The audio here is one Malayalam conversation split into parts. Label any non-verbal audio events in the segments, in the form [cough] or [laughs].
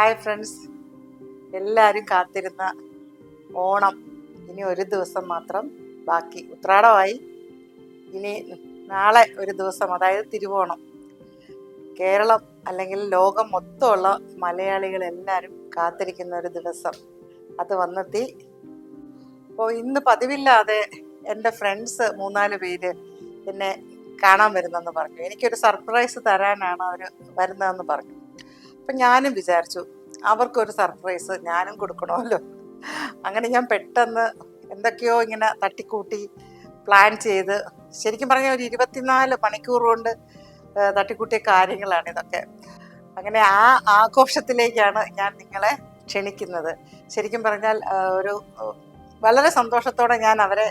ഹായ് ഫ്രണ്ട്സ് എല്ലാവരും കാത്തിരുന്ന ഓണം. ഇനി ഒരു ദിവസം മാത്രം ബാക്കി. ഉത്രാടമായി. ഇനി നാളെ ഒരു ദിവസം അതായത് തിരുവോണം. കേരളം അല്ലെങ്കിൽ ലോകം മൊത്തമുള്ള മലയാളികളെല്ലാവരും കാത്തിരിക്കുന്ന ഒരു ദിവസം. അത് വന്നെത്തി. അപ്പോൾ ഇന്ന് പതിവില്ലാതെ എന്റെ ഫ്രണ്ട്സ് മൂന്നാൽ പേര് എന്നെ കാണാൻ വരുന്നെന്ന് പറഞ്ഞു. എനിക്കൊരു സർപ്രൈസ് തരാനാണ് അവർ വരുന്നതെന്ന് പറഞ്ഞു. അപ്പം ഞാനും വിചാരിച്ചു അവർക്കൊരു സർപ്രൈസ് ഞാനും കൊടുക്കണമല്ലോ. അങ്ങനെ ഞാൻ പെട്ടെന്ന് എന്തൊക്കെയോ ഇങ്ങനെ തട്ടിക്കൂട്ടി പ്ലാൻ ചെയ്ത് ശരിക്കും പറഞ്ഞാൽ ഒരു ഇരുപത്തിനാല് മണിക്കൂർ കൊണ്ട് തട്ടിക്കൂട്ടിയ കാര്യങ്ങളാണ് ഇതൊക്കെ. അങ്ങനെ ആ ആഘോഷത്തിലേക്കാണ് ഞാൻ നിങ്ങളെ ക്ഷണിക്കുന്നത്. ശരിക്കും പറഞ്ഞാൽ ഒരു വളരെ സന്തോഷത്തോടെ ഞാൻ അവരെ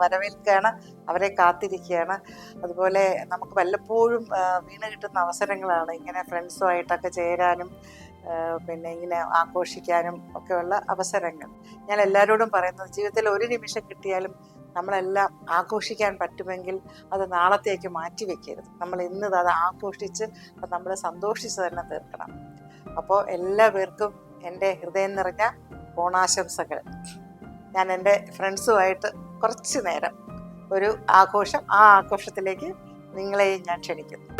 വരവേൽക്കുകയാണ് അവരെ കാത്തിരിക്കുകയാണ്. അതുപോലെ നമുക്ക് വല്ലപ്പോഴും വീണ് കിട്ടുന്ന അവസരങ്ങളാണ് ഇങ്ങനെ ഫ്രണ്ട്സുമായിട്ടൊക്കെ ചേരാനും പിന്നെ ഇങ്ങനെ ആഘോഷിക്കാനും ഒക്കെയുള്ള അവസരങ്ങൾ. ഞാൻ എല്ലാവരോടും പറയുന്നത് ജീവിതത്തിൽ ഒരു നിമിഷം കിട്ടിയാലും നമ്മളെല്ലാം ആഘോഷിക്കാൻ പറ്റുമെങ്കിൽ അത് നാളത്തേക്ക് മാറ്റി വെക്കരുത്. നമ്മൾ ഇന്ന് അത് ആഘോഷിച്ച് അത് നമ്മൾ സന്തോഷിച്ച് തന്നെ തീർക്കണം. അപ്പോൾ എല്ലാ പേർക്കും എന്റെ ഹൃദയം നിറഞ്ഞ ഓണാശംസകൾ. ഞാൻ എന്റെ ഫ്രണ്ട്സുമായിട്ട് കുറച്ച് നേരം ഒരു ആഘോഷം ആ ആഘോഷത്തിലേക്ക് നിങ്ങളെയും ഞാൻ ക്ഷണിക്കുന്നു.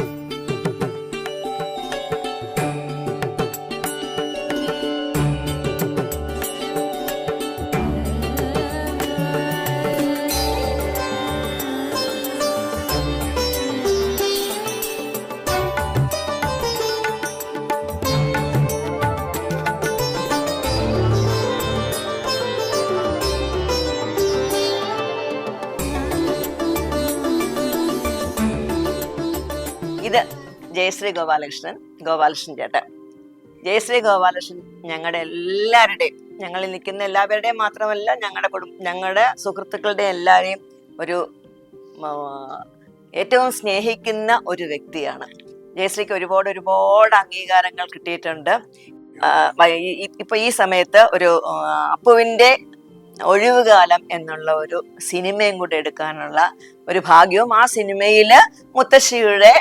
ജയശ്രീ ഗോപാലകൃഷ്ണൻ ഗോപാലകൃഷ്ണൻ ചേട്ടൻ. ജയശ്രീ ഗോപാലകൃഷ്ണൻ ഞങ്ങളുടെ എല്ലാവരുടെയും ഞങ്ങളിൽ നിൽക്കുന്ന എല്ലാവരുടെയും മാത്രമല്ല ഞങ്ങളുടെ കുടുംബ ഞങ്ങളുടെ സുഹൃത്തുക്കളുടെ എല്ലാവരെയും ഒരു ഏറ്റവും സ്നേഹിക്കുന്ന ഒരു വ്യക്തിയാണ്. ജയശ്രീക്ക് ഒരുപാട് ഒരുപാട് അംഗീകാരങ്ങൾ കിട്ടിയിട്ടുണ്ട്. ഇപ്പൊ ഈ സമയത്ത് ഒരു അപ്പുവിന്റെ ഒഴിവുകാലം എന്നുള്ള ഒരു സിനിമയും കൂടെ എടുക്കാനുള്ള ഒരു ഭാഗ്യവും ആ സിനിമയിൽ മുത്തശ്ശിയുടെ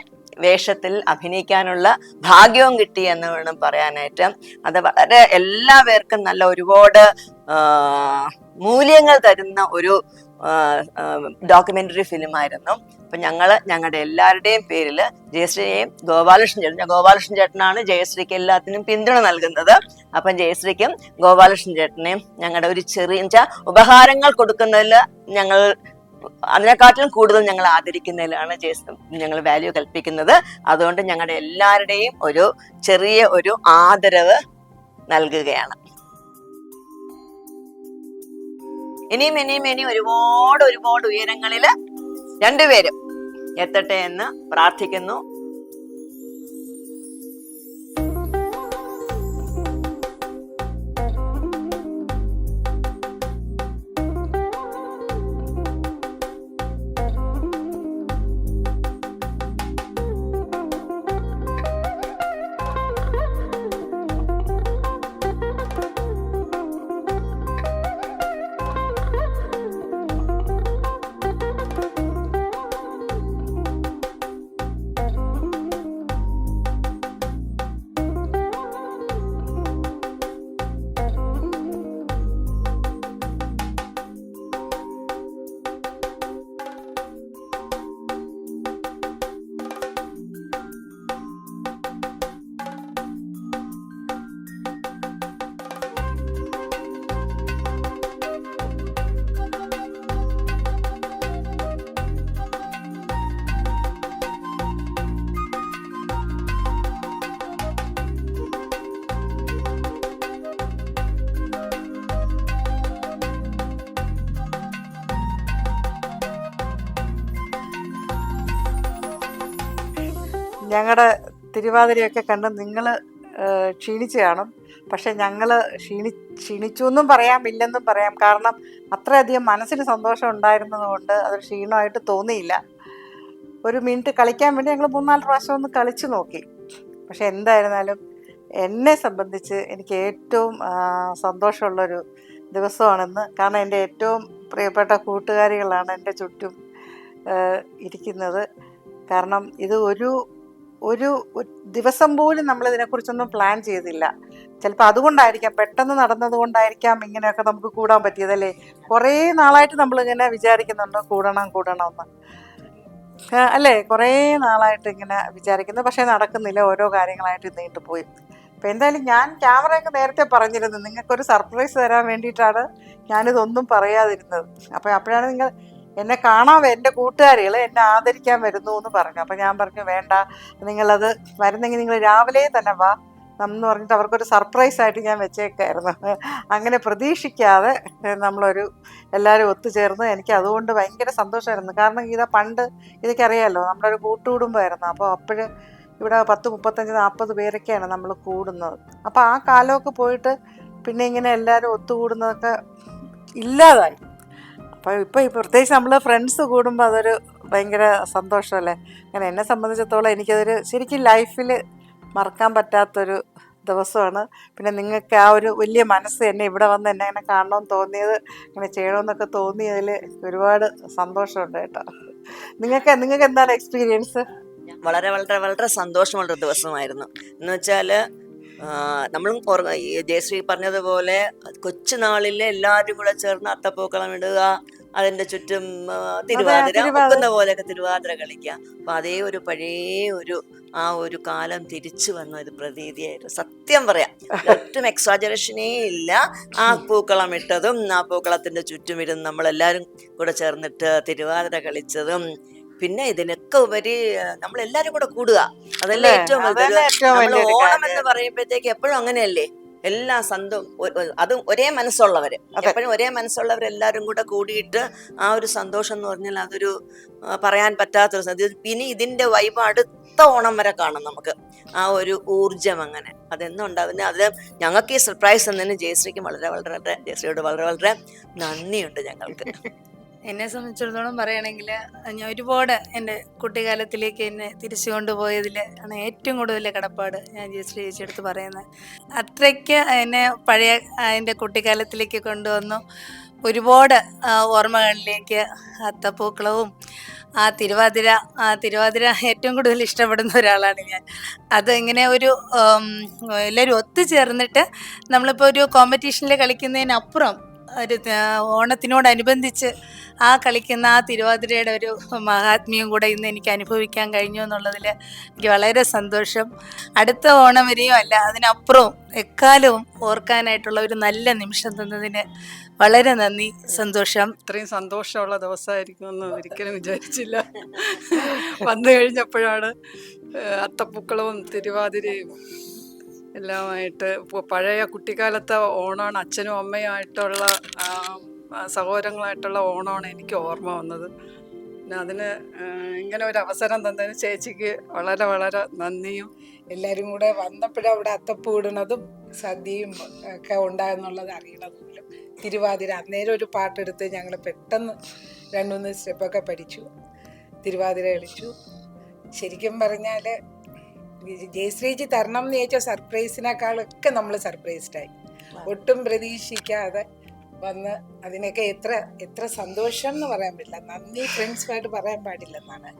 വേഷത്തിൽ അഭിനയിക്കാനുള്ള ഭാഗ്യവും കിട്ടി എന്ന് വേണം പറയാനായിട്ട്. അത് വളരെ എല്ലാവർക്കും നല്ല ഒരുപാട് മൂല്യങ്ങൾ തരുന്ന ഒരു ഡോക്യുമെന്ററി ഫിലിം ആയിരുന്നു അപ്പൊ ഞങ്ങൾ ഞങ്ങളുടെ എല്ലാവരുടെയും പേരിൽ ജയശ്രീയെയും ഗോപാലകൃഷ്ണൻ ചേട്ടൻ ഗോപാലകൃഷ്ണൻ ചേട്ടനാണ് ജയശ്രീക്ക് എല്ലാത്തിനും പിന്തുണ നൽകുന്നത്. അപ്പം ജയശ്രീക്കും ഗോപാലകൃഷ്ണൻ ചേട്ടനെയും ഞങ്ങളുടെ ഒരു ചെറിയ ഉപഹാരങ്ങൾ കൊടുക്കുന്നതിൽ ഞങ്ങൾ അതിനെക്കാട്ടിലും കൂടുതൽ ഞങ്ങൾ ആദരിക്കുന്നതിലാണ് ഞങ്ങൾ വാല്യൂ കൽപ്പിക്കുന്നത്. അതുകൊണ്ട് ഞങ്ങളുടെ എല്ലാവരുടെയും ഒരു ചെറിയ ഒരു ആദരവ് നൽകുകയാണ്. ഇനിയും ഇനിയും ഇനിയും ഒരുപാട് ഒരുപാട് ഉയരങ്ങളിൽ രണ്ടുപേരും എത്തട്ടെ എന്ന് പ്രാർത്ഥിക്കുന്നു. ഞങ്ങളുടെ തിരുവാതിരയൊക്കെ കണ്ട് നിങ്ങൾ ക്ഷീണിച്ച് കാണും. പക്ഷെ ഞങ്ങൾ ക്ഷീണി ക്ഷീണിച്ചു എന്നും പറയാം ഇല്ലെന്നും പറയാം. കാരണം അത്രയധികം മനസ്സിന് സന്തോഷം ഉണ്ടായിരുന്നതുകൊണ്ട് അതൊരു ക്ഷീണമായിട്ട് തോന്നിയില്ല. ഒരു മിനിറ്റ് കളിക്കാൻ വേണ്ടി ഞങ്ങൾ മൂന്നാൽ പ്രാവശ്യം ഒന്ന് കളിച്ചു നോക്കി. പക്ഷെ എന്തായിരുന്നാലും എന്നെ സംബന്ധിച്ച് എനിക്ക് ഏറ്റവും സന്തോഷമുള്ളൊരു ദിവസമാണെന്ന്. കാരണം എന്റെ ഏറ്റവും പ്രിയപ്പെട്ട കൂട്ടുകാരികളാണ് എന്റെ ചുറ്റും ഇരിക്കുന്നത്. കാരണം ഇത് ഒരു ഒരു ദിവസം പോലും നമ്മൾ ഇതിനെക്കുറിച്ചൊന്നും പ്ലാൻ ചെയ്തില്ല. ചിലപ്പോൾ അതുകൊണ്ടായിരിക്കാം പെട്ടെന്ന് നടന്നത് കൊണ്ടായിരിക്കാം ഇങ്ങനെയൊക്കെ നമുക്ക് കൂടാൻ പറ്റിയതല്ലേ? കുറേ നാളായിട്ട് നമ്മളിങ്ങനെ വിചാരിക്കുന്നുണ്ട് കൂടണം കൂടണം എന്ന് അല്ലേ? കുറേ നാളായിട്ട് ഇങ്ങനെ വിചാരിക്കുന്നു. പക്ഷേ നടക്കുന്നില്ല ഓരോ കാര്യങ്ങളായിട്ട് നീണ്ടുപോയി അപ്പം എന്തായാലും ഞാൻ ക്യാമറയൊക്കെ നേരത്തെ പറഞ്ഞിരുന്നു നിങ്ങൾക്കൊരു സർപ്രൈസ് തരാൻ വേണ്ടിയിട്ടാണ് ഞാനിതൊന്നും പറയാതിരുന്നത്. അപ്പം അപ്പോഴാണ് നിങ്ങൾ എന്നെ കാണാൻ എന്റെ കൂട്ടുകാരികൾ എന്നെ ആദരിക്കാൻ വരുന്നു എന്ന് പറഞ്ഞു. അപ്പം ഞാൻ പറഞ്ഞു വേണ്ട നിങ്ങളത് വരുന്നെങ്കിൽ നിങ്ങൾ രാവിലെ തന്നെ വാ. എന്ന് പറഞ്ഞിട്ട് അവർക്കൊരു സർപ്രൈസ് ആയിട്ട് ഞാൻ വെച്ചേക്കായിരുന്നു. അങ്ങനെ പ്രതീക്ഷിക്കാതെ നമ്മളൊരു എല്ലാവരും ഒത്തുചേർന്ന് എനിക്ക് അതുകൊണ്ട് ഭയങ്കര സന്തോഷമായിരുന്നു. കാരണം ഗീത പണ്ട് ഇതൊക്കെ അറിയാമല്ലോ നമ്മുടെ ഒരു കൂട്ടുകുടുംബമായിരുന്നു. അപ്പോൾ അപ്പോഴ് ഇവിടെ പത്ത് മുപ്പത്തഞ്ച് നാൽപ്പത് പേരൊക്കെയാണ് നമ്മൾ കൂടുന്നത്. അപ്പോൾ ആ കാലമൊക്കെ പോയിട്ട് പിന്നെ ഇങ്ങനെ എല്ലാവരും ഒത്തുകൂടുന്നതൊക്കെ ഇല്ലാതായി. അപ്പോൾ ഇപ്പോൾ പ്രത്യേകിച്ച് നമ്മൾ ഫ്രണ്ട്സ് കൂടുമ്പോൾ അതൊരു ഭയങ്കര സന്തോഷമല്ലേ അങ്ങനെ എന്നെ സംബന്ധിച്ചിടത്തോളം എനിക്കതൊരു ശരിക്കും ലൈഫിൽ മറക്കാൻ പറ്റാത്തൊരു ദിവസമാണ്. പിന്നെ നിങ്ങൾക്ക് ആ ഒരു വലിയ മനസ്സ് എന്നെ ഇവിടെ വന്ന് എന്നെ അങ്ങനെ കാണണമെന്ന് തോന്നിയത് ഇങ്ങനെ ചെയ്യണമെന്നൊക്കെ തോന്നിയതിൽ ഒരുപാട് സന്തോഷമുണ്ട് കേട്ടോ. നിങ്ങൾക്ക് നിങ്ങൾക്ക് എന്താണ് എക്സ്പീരിയൻസ് വളരെ വളരെ വളരെ സന്തോഷമുള്ള ദിവസമായിരുന്നു. എന്ന് വെച്ചാൽ നമ്മളും ഓർമ്മ ജയശ്രീ പറഞ്ഞതുപോലെ കൊച്ചുനാളിലെ എല്ലാവരും കൂടെ ചേർന്ന് അത്തപ്പൂക്കളം ഇടുക അതിന്റെ ചുറ്റും തിരുവാതിര. ഒക്കുന്ന പോലെയൊക്കെ തിരുവാതിര കളിക്കുക. അപ്പൊ അതേ ഒരു പഴയ ഒരു ആ ഒരു കാലം തിരിച്ചു വന്ന ഒരു പ്രതീതിയായിരുന്നു. സത്യം പറയാം ഒട്ടും എക്സാജറേഷനേ ഇല്ല. ആ പൂക്കളം ഇട്ടതും ആ പൂക്കളത്തിന്റെ ചുറ്റും ഇരുന്ന് നമ്മളെല്ലാരും കൂടെ ചേർന്നിട്ട് തിരുവാതിര കളിച്ചതും പിന്നെ ഇതിനൊക്കെ ഉപരി നമ്മളെല്ലാരും കൂടെ കൂടുക. അതല്ലേ ഏറ്റവും നമ്മൾ ഓണം എന്ന് പറയുമ്പോഴത്തേക്ക് എപ്പോഴും അങ്ങനെയല്ലേ? എല്ലാ ഒ- അതും ഒരേ മനസ്സുള്ളവര്. എപ്പോഴും ഒരേ മനസ്സുള്ളവർ എല്ലാരും കൂടെ കൂടിയിട്ട് ആ ഒരു സന്തോഷം എന്ന് പറഞ്ഞാൽ അതൊരു പറയാൻ പറ്റാത്തൊരു ഇനി ഇതിന്റെ വൈബ് അടുത്ത ഓണം വരെ കാണും നമുക്ക്. ആ ഒരു ഊർജം അങ്ങനെ. അതെന്നും ഉണ്ടാവുന്ന അത് ഞങ്ങൾക്ക് ഈ സർപ്രൈസ് എന്നതിന് ജയശ്രീക്ക് വളരെ വളരെ വളരെ ജയശ്രീയോട് വളരെ വളരെ നന്ദിയുണ്ട് ഞങ്ങൾക്ക്. എന്നെ സംബന്ധിച്ചിടത്തോളം പറയുകയാണെങ്കിൽ ഞാൻ ഒരുപാട് എന്റെ കുട്ടിക്കാലത്തിലേക്ക് എന്നെ തിരിച്ചു കൊണ്ടുപോയതിൽ ആണ് ഏറ്റവും കൂടുതൽ കടപ്പാട് ഞാൻ ജയശ്രീ ചേച്ചിയെടുത്ത് പറയുന്നത്. അത്രയ്ക്ക് എന്നെ പഴയ എന്റെ കുട്ടിക്കാലത്തിലേക്ക് കൊണ്ടുവന്നു. ഒരുപാട് ഓർമ്മകളിലേക്ക് അത്തപ്പൂക്കളവും ആ തിരുവാതിര ആ തിരുവാതിര ഏറ്റവും കൂടുതൽ ഇഷ്ടപ്പെടുന്ന ഒരാളാണ് ഞാൻ. അത് ഇങ്ങനെ ഒരു എല്ലാവരും ഒത്തുചേർന്നിട്ട് നമ്മളിപ്പോൾ ഒരു കോമ്പറ്റീഷനിൽ കളിക്കുന്നതിനപ്പുറം ഒരു ഓണത്തിനോടനുബന്ധിച്ച് ആ കളിക്കുന്ന ആ തിരുവാതിരയുടെ ഒരു മഹാത്മ്യം കൂടെ ഇന്ന് എനിക്ക് അനുഭവിക്കാൻ കഴിഞ്ഞു എന്നുള്ളതിൽ എനിക്ക് വളരെ സന്തോഷം. അടുത്ത ഓണം വരെയും അല്ല അതിനപ്പുറവും എക്കാലവും ഓർക്കാനായിട്ടുള്ള ഒരു നല്ല നിമിഷം തന്നതിന് വളരെ നന്ദി സന്തോഷം. ഇത്രയും സന്തോഷമുള്ള ദിവസമായിരിക്കുമെന്ന് ഒരിക്കലും വിചാരിച്ചില്ല. വന്നു കഴിഞ്ഞപ്പോഴാണ് അത്തപ്പൂക്കളവും തിരുവാതിരയും എല്ലാമായിട്ട് പഴയ കുട്ടിക്കാലത്തെ ഓണമാണ് അച്ഛനും അമ്മയുമായിട്ടുള്ള ആ, ആ, സഹോദരങ്ങളായിട്ടുള്ള ഓണമാണ് എനിക്ക് ഓർമ്മ വന്നത്. പിന്നെ അതിന് ഇങ്ങനെ ഒരു അവസരം തന്നതിന് ചേച്ചിക്ക് വളരെ വളരെ നന്ദിയും എല്ലാവരും കൂടെ വന്നപ്പോഴും അവിടെ അത്തപ്പൂ ഇടുന്നതും സദ്യയും ഒക്കെ ഉണ്ടായെന്നുള്ളത് അറിയണത് തിരുവാതിര അന്നേരം ഒരു പാട്ടെടുത്ത് ഞങ്ങൾ പെട്ടെന്ന് രണ്ട് മൂന്ന് സ്റ്റെപ്പൊക്കെ പഠിച്ചു. തിരുവാതിര കളിച്ചു. ശരിക്കും പറഞ്ഞാൽ ജയശ്രീജി തരണം എന്ന് ചോദിച്ച സർപ്രൈസിനേക്കാളൊക്കെ നമ്മൾ സർപ്രൈസ്ഡായി. ഒട്ടും പ്രതീക്ഷിക്കാതെ വന്ന് അതിനൊക്കെ എത്ര എത്ര സന്തോഷം എന്ന് പറയാൻ പറ്റില്ല. നന്ദി ഫ്രണ്ട്സുമായിട്ട് പറയാൻ പാടില്ലെന്നാണ്.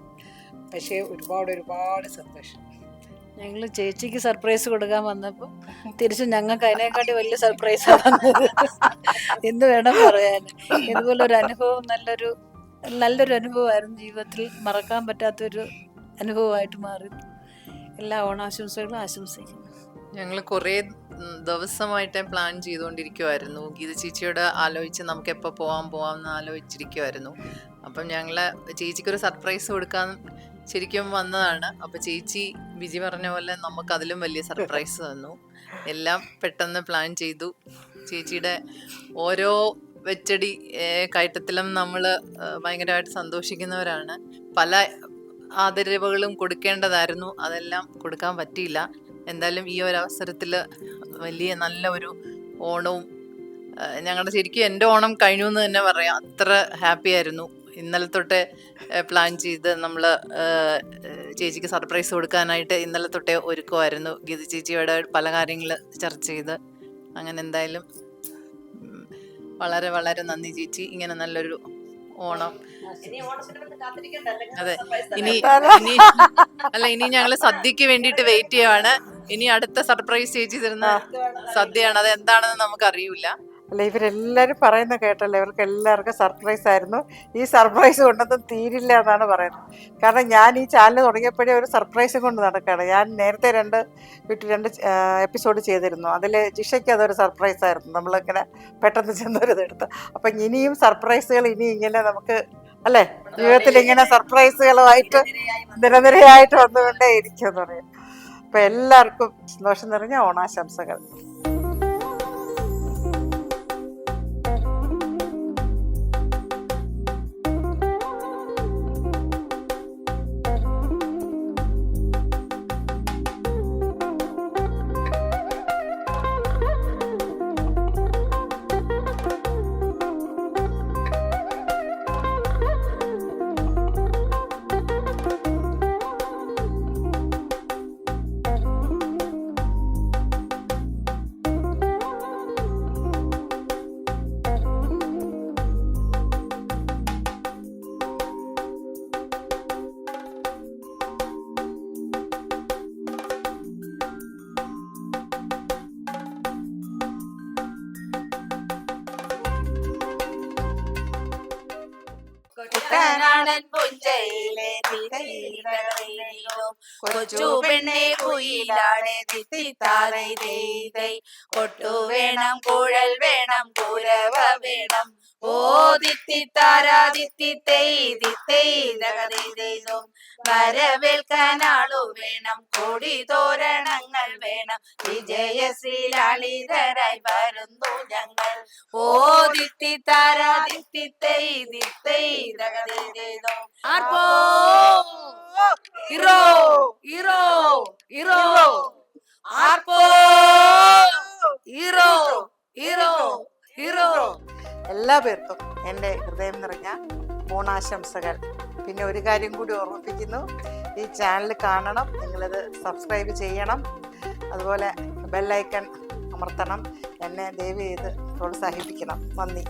പക്ഷേ ഒരുപാട് ഒരുപാട് സന്തോഷം. ഞങ്ങൾ ചേച്ചിക്ക് സർപ്രൈസ് കൊടുക്കാൻ വന്നപ്പോൾ തിരിച്ച് ഞങ്ങൾക്ക് അതിനെക്കാട്ടി വലിയ സർപ്രൈസ് എന്ത് വേണം പറയാൻ. ഇതുപോലെ ഒരു അനുഭവം നല്ലൊരു നല്ലൊരു അനുഭവമായിരുന്നു ജീവിതത്തിൽ. മറക്കാൻ പറ്റാത്തൊരു അനുഭവമായിട്ട് മാറി. എല്ലാ ഓണാശംസകളും ആശംസിക്കുന്നു. ഞങ്ങൾ കുറേ ദിവസമായിട്ട് പ്ലാൻ ചെയ്തുകൊണ്ടിരിക്കുമായിരുന്നു ഗീത ചേച്ചിയോട് ആലോചിച്ച് നമുക്ക് എപ്പോൾ പോകാൻ പോവാം എന്ന് ആലോചിച്ചിരിക്കുമായിരുന്നു അപ്പം ഞങ്ങൾ ചേച്ചിക്കൊരു സർപ്രൈസ് കൊടുക്കാൻ ശരിക്കും വന്നതാണ്. അപ്പം ചേച്ചി ബിജി പറഞ്ഞ പോലെ നമുക്ക് അതിലും വലിയ സർപ്രൈസ് തന്നു. എല്ലാം പെട്ടെന്ന് പ്ലാൻ ചെയ്തു. ചേച്ചിയുടെ ഓരോ വെച്ചടി കയറ്റത്തിലും നമ്മൾ ഭയങ്കരമായിട്ട് സന്തോഷിക്കുന്നവരാണ്. പല ആദരവുകളും കൊടുക്കേണ്ടതായിരുന്നു. അതെല്ലാം കൊടുക്കാൻ പറ്റിയില്ല. എന്തായാലും ഈ ഒരു അവസരത്തിൽ വലിയ നല്ല ഒരു ഓണവും ഞങ്ങളുടെ ശരിക്കും എന്റെ ഓണം കഴിഞ്ഞു എന്ന് തന്നെ പറയാം. അത്ര ഹാപ്പി ആയിരുന്നു. ഇന്നലെ തൊട്ടേ പ്ലാൻ ചെയ്ത് നമ്മൾ ചേച്ചിക്ക് സർപ്രൈസ് കൊടുക്കാനായിട്ട് ഇന്നലെ തൊട്ടേ ഒരുക്കുമായിരുന്നു. ഗീത ചേച്ചിയോട് പല കാര്യങ്ങൾ ചർച്ച ചെയ്ത്. അങ്ങനെ എന്തായാലും വളരെ വളരെ നന്ദി ചേച്ചി. ഇങ്ങനെ നല്ലൊരു ഓണം. ഇനി ഓണത്തിന് വേണ്ടി കാത്തിരിക്കണ്ട, അല്ലെങ്കിൽ അതെ. ഇനി [laughs] ഇനി അല്ല ഇനി ഞങ്ങൾ സദ്യക്ക് വേണ്ടിയിട്ട് വെയിറ്റ് ചെയ്യുവാണ്. ഇനി അടുത്ത സർപ്രൈസ് ചേച്ചി തരുന്ന സദ്യയാണ്. അത് എന്താണെന്ന് നമുക്ക് അറിയില്ല അല്ല ഇവരെല്ലാവരും പറയുന്ന കേട്ടല്ലോ ഇവർക്ക് എല്ലാവർക്കും സർപ്രൈസ് ആയിരുന്നു. ഈ സർപ്രൈസ് കൊണ്ടൊന്നും തീരില്ല എന്നാണ് പറയുന്നത്. കാരണം ഞാൻ ഈ ചാനൽ തുടങ്ങിയപ്പോഴേ ഒരു സർപ്രൈസും കൊണ്ട് നടക്കുകയാണ്. ഞാൻ നേരത്തെ രണ്ട് വീട്ടിൽ രണ്ട് എപ്പിസോഡ് ചെയ്തിരുന്നു. അതിൽ ജിഷയ്ക്ക് അതൊരു സർപ്രൈസ് ആയിരുന്നു. നമ്മളിങ്ങനെ പെട്ടെന്ന് ചെന്നൊരിതെടുത്ത്. അപ്പം ഇനിയും സർപ്രൈസുകൾ ഇനി ഇങ്ങനെ നമുക്ക് അല്ലേ? ജീവിതത്തിൽ ഇങ്ങനെ സർപ്രൈസുകളുമായിട്ട് നിരനിരയായിട്ട് വന്നുകൊണ്ടേ ഇരിക്കുമെന്ന് പറയാം. അപ്പം എല്ലാവർക്കും സന്തോഷം നിറഞ്ഞ ഓണാശംസകൾ. കുട്ടനാടൻ പുഞ്ചയിലെ കൊച്ചു പെണ്ണെ കുയിലാടെ തിത്തിത്താറൈ കൊട്ടു വേണം കുഴൽ വേണം കുരവ വേണം. ഓ തിത്തിത്താരാ തിത്തിത്തൈ തിത്തൈ ദഗതൈതും വരവേൽക്കാനാളു വേണം കൊടി തോരണങ്ങൾ വേണം. വിജയശ്രീലാളിതരായി വരുന്നു ഞങ്ങൾ. ഓ ദിത്തിത്താരാ ദിത്തിത്തൈ ദിത്തൈ ദഗതൈതും ആർപ്പോ? ഇറോ ഇറോ ഇറോ ആർപ്പോ? ഇറോ ഇറോ ഇറോ എല്ലാ പേർക്കും എന്റെ ഹൃദയം നിറഞ്ഞ ഓണാശംസകൾ പിന്നെ ഒരു കാര്യം കൂടി ഓർമ്മിപ്പിക്കുന്നു. ഈ ചാനൽ കാണണം നിങ്ങളത് സബ്സ്ക്രൈബ് ചെയ്യണം. അതുപോലെ ബെല്ലൈക്കൺ അമർത്തണം. എന്നെ ദയവ് ചെയ്ത് പ്രോത്സാഹിപ്പിക്കണം. നന്ദി.